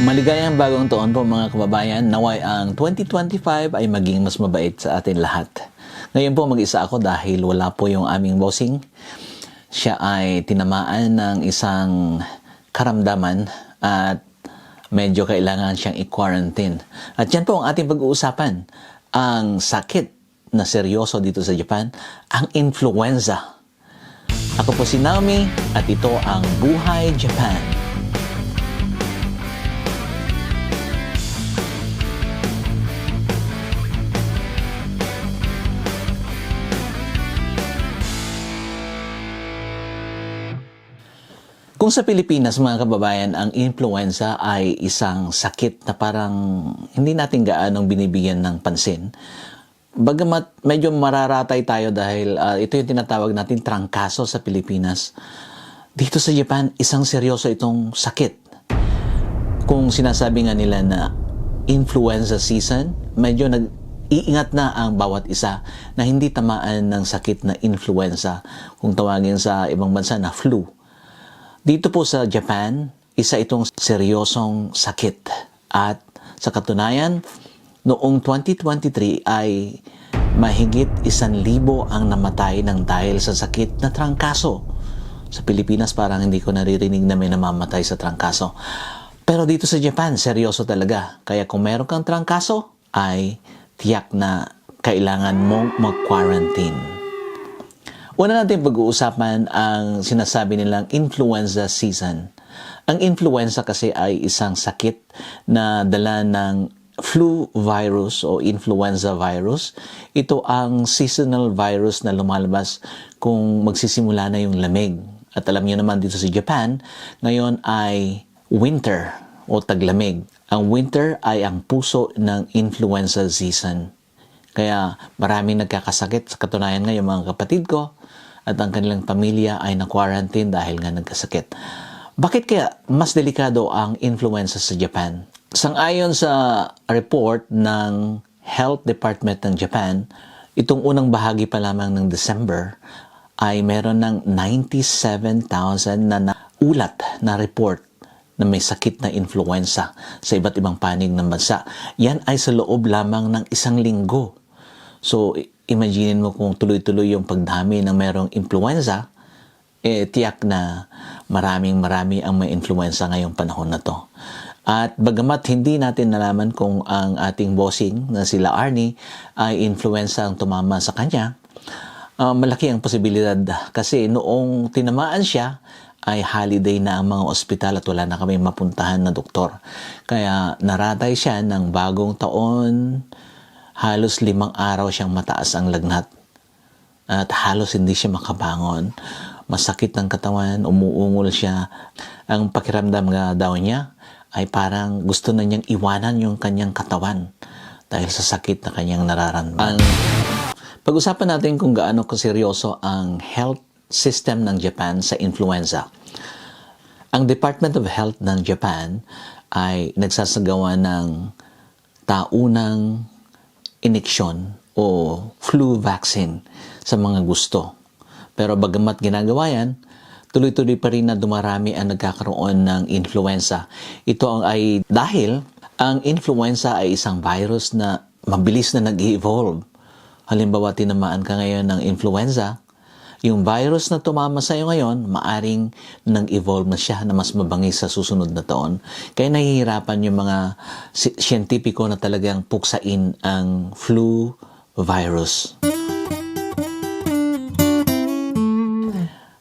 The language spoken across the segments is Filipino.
Maligayang bagong taon po mga kababayan. Naway ang 2025 ay maging mas mabait sa atin lahat. Ngayon po mag-isa ako dahil wala po yung aming bossing. Siya ay tinamaan ng isang karamdaman at medyo kailangan siyang i-quarantine. At yan po ang ating pag-uusapan. Ang sakit na seryoso dito sa Japan, ang influenza. Ako po si Naomi at ito ang Buhay Japan. Kung sa Pilipinas, mga kababayan, ang influenza ay isang sakit na parang hindi natin gaanong binibigyan ng pansin. Bagamat medyo mararatay tayo dahil ah, ito yung tinatawag natin trangkaso sa Pilipinas. Dito sa Japan, isang seryoso itong sakit. Kung sinasabi nga nila na influenza season, medyo nag iingat na ang bawat isa na hindi tamaan ng sakit na influenza kung tawagin sa ibang bansa na flu. Dito po sa Japan, isa itong seryosong sakit. At sa katunayan, noong 2023 ay mahigit isan libo ang namatay ng dahil sa sakit na trangkaso. Sa Pilipinas parang hindi ko naririnig na may namamatay sa trangkaso. Pero dito sa Japan, seryoso talaga. Kaya kung meron kang trangkaso, ay tiyak na kailangan mong mag-quarantine. Una natin pag-uusapan ang sinasabi nilang influenza season. Ang influenza kasi ay isang sakit na dala ng flu virus o influenza virus. Ito ang seasonal virus na lumalabas kung magsisimula na yung lamig. At alam niyo naman dito sa Japan, ngayon ay winter o taglamig. Ang winter ay ang puso ng influenza season. Kaya maraming nagkakasakit. Sa katunayan ngayon mga kapatid ko at ang kanilang pamilya ay na-quarantine dahil nga nagkasakit. Bakit kaya mas delikado ang influenza sa Japan? Sangayon sa report ng Health Department ng Japan, itong unang bahagi pa lamang ng December ay meron ng 97,000 na naulat na report na may sakit na influenza sa iba't ibang panig ng bansa. Yan ay sa loob lamang ng isang linggo. So, imaginin mo kung tuloy-tuloy yung pagdami ng merong influenza, eh, tiyak na maraming marami ang may influenza ngayong panahon na to. At bagamat hindi natin nalaman kung ang ating bossing na sila Arnie ay influenza ang tumama sa kanya, uh, malaki ang posibilidad kasi noong tinamaan siya ay holiday na ang mga ospital at wala na kami mapuntahan na doktor. Kaya naratay siya ng bagong taon, halos limang araw siyang mataas ang lagnat. At halos hindi siya makabangon. Masakit ang katawan, umuungol siya. Ang pakiramdam nga daw niya ay parang gusto na niyang iwanan yung kanyang katawan dahil sa sakit na kanyang nararamdaman. Pag-usapan natin kung gaano kaseryoso ang health system ng Japan sa influenza. Ang Department of Health ng Japan ay nagsasagawa ng taunang ineksyon o flu vaccine sa mga gusto. Pero bagamat ginagawa yan, tuloy-tuloy pa rin na dumarami ang nagkakaroon ng influenza. Ito ang ay dahil ang influenza ay isang virus na mabilis na nag-evolve. Halimbawa, tinamaan ka ngayon ng influenza, yung virus na tumama sa iyo ngayon, maaring nag-evolve na siya na mas mabangis sa susunod na taon. Kaya nahihirapan yung mga si- siyentipiko na talagang puksain ang flu virus.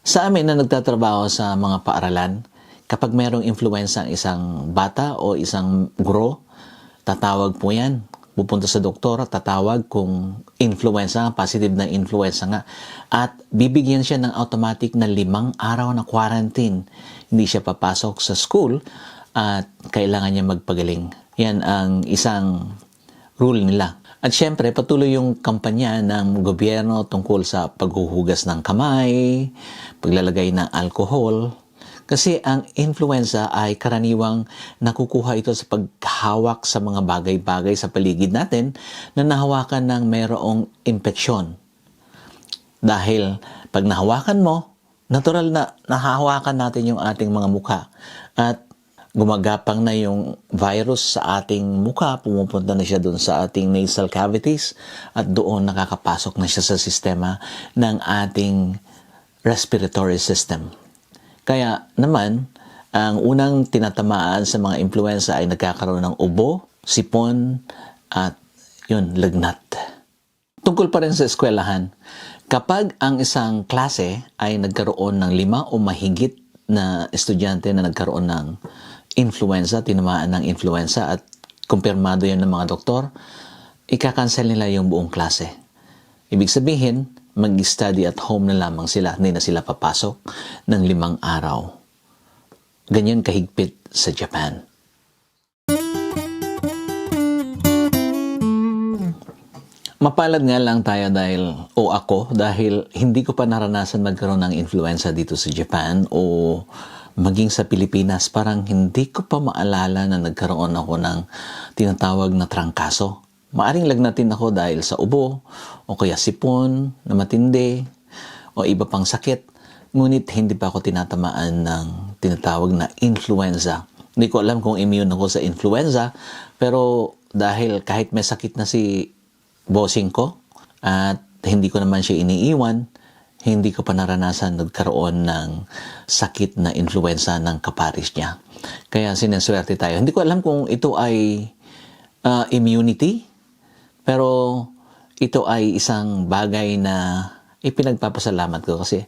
Sa amin na nagtatrabaho sa mga paaralan, kapag mayroong influenza ang isang bata o isang guro, tatawag po yan. Pupunta sa doktor, tatawag kung influenza, positive na influenza nga. At bibigyan siya ng automatic na limang araw na quarantine. Hindi siya papasok sa school at kailangan niya magpagaling. Yan ang isang rule nila. At syempre, patuloy yung kampanya ng gobyerno tungkol sa paghuhugas ng kamay, paglalagay ng alcohol. Kasi ang influenza ay karaniwang nakukuha ito sa paghawak sa mga bagay-bagay sa paligid natin na nahawakan ng mayroong impeksyon. Dahil pag nahawakan mo, natural na nahahawakan natin yung ating mga mukha. At gumagapang na yung virus sa ating mukha, pumupunta na siya doon sa ating nasal cavities at doon nakakapasok na siya sa sistema ng ating respiratory system. Kaya naman, ang unang tinatamaan sa mga influenza ay nagkakaroon ng ubo, sipon, at yun, lagnat. Tungkol pa rin sa eskwelahan, kapag ang isang klase ay nagkaroon ng lima o mahigit na estudyante na nagkaroon ng influenza, tinamaan ng influenza at kumpirmado yun ng mga doktor, ikakancel nila yung buong klase. Ibig sabihin, mag-study at home na lamang sila, hindi na sila papasok ng limang araw. Ganyan kahigpit sa Japan. Mapalad nga lang tayo dahil, o ako, dahil hindi ko pa naranasan magkaroon ng influenza dito sa Japan o maging sa Pilipinas, parang hindi ko pa maalala na nagkaroon ako ng tinatawag na trangkaso. Maaring lagnatin ako dahil sa ubo, o kaya sipon na matindi, o iba pang sakit. Ngunit hindi pa ako tinatamaan ng tinatawag na influenza. Hindi ko alam kung immune ako sa influenza, pero dahil kahit may sakit na si bossing ko at hindi ko naman siya iniiwan, hindi ko pa naranasan nagkaroon ng sakit na influenza ng kaparis niya. Kaya sinaswerte tayo. Hindi ko alam kung ito ay uh, immunity, pero ito ay isang bagay na ipinagpapasalamat ko kasi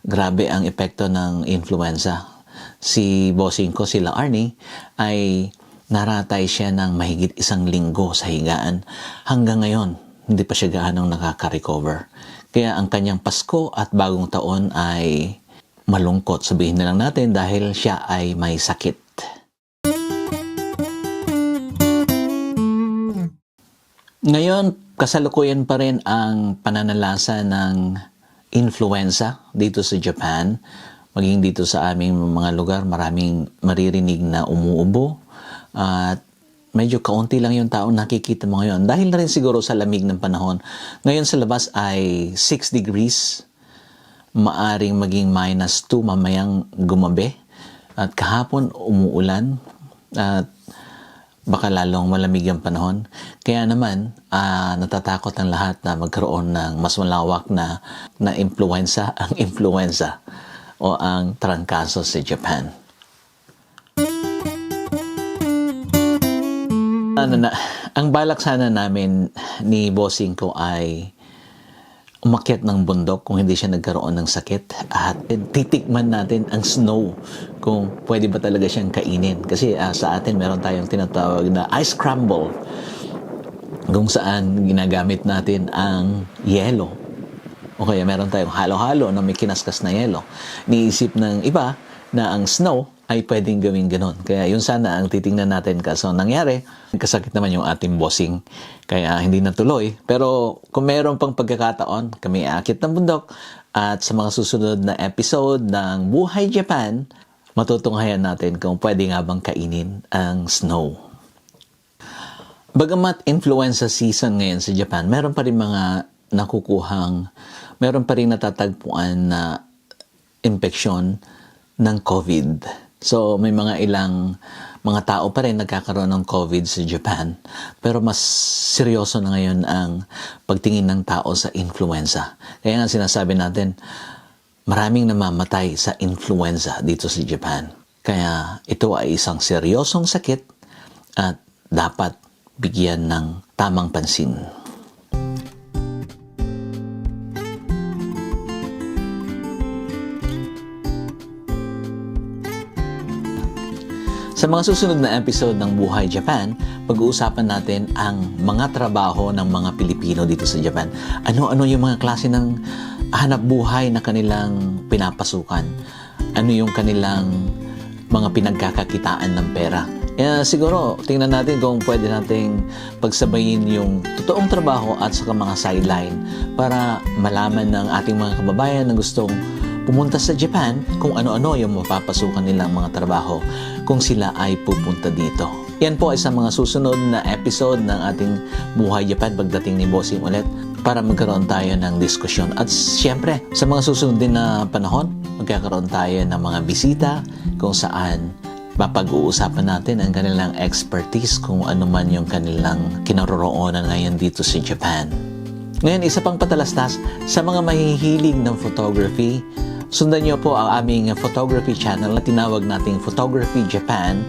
grabe ang epekto ng influenza. Si bossing ko, sila Arnie, ay naratay siya ng mahigit isang linggo sa higaan. Hanggang ngayon, hindi pa siya gaanong nakaka-recover. Kaya ang kanyang Pasko at bagong taon ay malungkot. Sabihin na lang natin dahil siya ay may sakit. Ngayon, kasalukuyan pa rin ang pananalasa ng influenza dito sa Japan. Maging dito sa aming mga lugar, maraming maririnig na umuubo at medyo kaunti lang yung tao nakikita mo ngayon. Dahil na rin siguro sa lamig ng panahon. Ngayon sa labas ay 6 degrees. Maaring maging minus 2 mamayang gumabi. At kahapon umuulan. At baka lalong malamig ang panahon. Kaya naman, uh, natatakot ang lahat na magkaroon ng mas malawak na, na influenza, ang influenza o ang trangkaso sa Japan. Ano na, ang balak sana namin ni bossing ko ay umakyat ng bundok kung hindi siya nagkaroon ng sakit at titikman natin ang snow kung pwede ba talaga siyang kainin. Kasi uh, sa atin meron tayong tinatawag na ice crumble kung saan ginagamit natin ang yelo. O kaya meron tayong halo-halo na may kinaskas na yelo. Niisip ng iba na ang snow ay pwedeng gawin ganun. Kaya yun sana ang titingnan natin. Kaso nangyari, kasakit naman yung ating bossing. Kaya hindi natuloy. Pero kung meron pang pagkakataon, kami aakit ng bundok. At sa mga susunod na episode ng Buhay Japan, matutunghayan natin kung pwede nga bang kainin ang snow. Bagamat influenza season ngayon sa Japan, meron pa rin mga nakukuhang, meron pa rin natatagpuan na infeksyon ng COVID. So may mga ilang mga tao pa rin nagkakaroon ng COVID sa Japan. Pero mas seryoso na ngayon ang pagtingin ng tao sa influenza. Kaya nga sinasabi natin, maraming namamatay sa influenza dito sa Japan. Kaya ito ay isang seryosong sakit at dapat bigyan ng tamang pansin. Sa mga susunod na episode ng Buhay Japan, pag-uusapan natin ang mga trabaho ng mga Pilipino dito sa Japan. Ano-ano yung mga klase ng hanap buhay na kanilang pinapasukan? Ano yung kanilang mga pinagkakakitaan ng pera? Kaya siguro, tingnan natin kung pwede nating pagsabayin yung totoong trabaho at saka mga sideline para malaman ng ating mga kababayan na gustong pumunta sa Japan kung ano-ano yung mapapasukan nilang mga trabaho kung sila ay pupunta dito. Yan po ay sa mga susunod na episode ng ating Buhay Japan pagdating ni Bossing ulit para magkaroon tayo ng diskusyon. At siyempre, sa mga susunod din na panahon, magkakaroon tayo ng mga bisita kung saan mapag-uusapan natin ang kanilang expertise kung ano man yung kanilang kinaroroonan ngayon dito sa Japan. Ngayon, isa pang patalastas sa mga mahihilig ng photography, sundan niyo po ang aming photography channel na tinawag nating Photography Japan.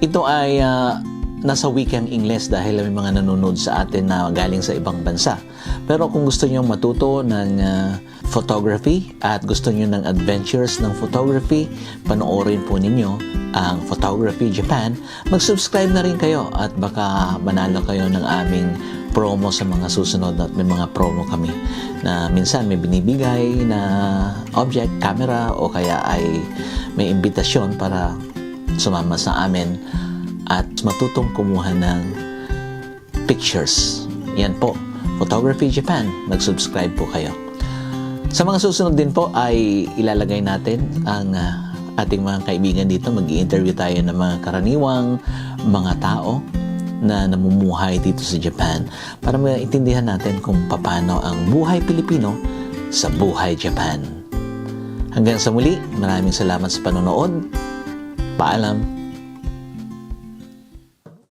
Ito ay ah, nasa wikang Ingles dahil may mga nanonood sa atin na galing sa ibang bansa. Pero kung gusto niyo matuto ng ah, photography at gusto niyo ng adventures ng photography, panoorin po ninyo ang Photography Japan. Mag-subscribe na rin kayo at baka manalo kayo ng aming promo sa mga susunod at may mga promo kami na minsan may binibigay na object, camera o kaya ay may imbitasyon para sumama sa amin at matutong kumuha ng pictures. Yan po, Photography Japan. Mag-subscribe po kayo. Sa mga susunod din po ay ilalagay natin ang ah, ating mga kaibigan dito. mag interview tayo ng mga karaniwang mga tao na namumuhay dito sa Japan para maintindihan natin kung paano ang buhay Pilipino sa buhay Japan. Hanggang sa muli, maraming salamat sa panonood. Paalam.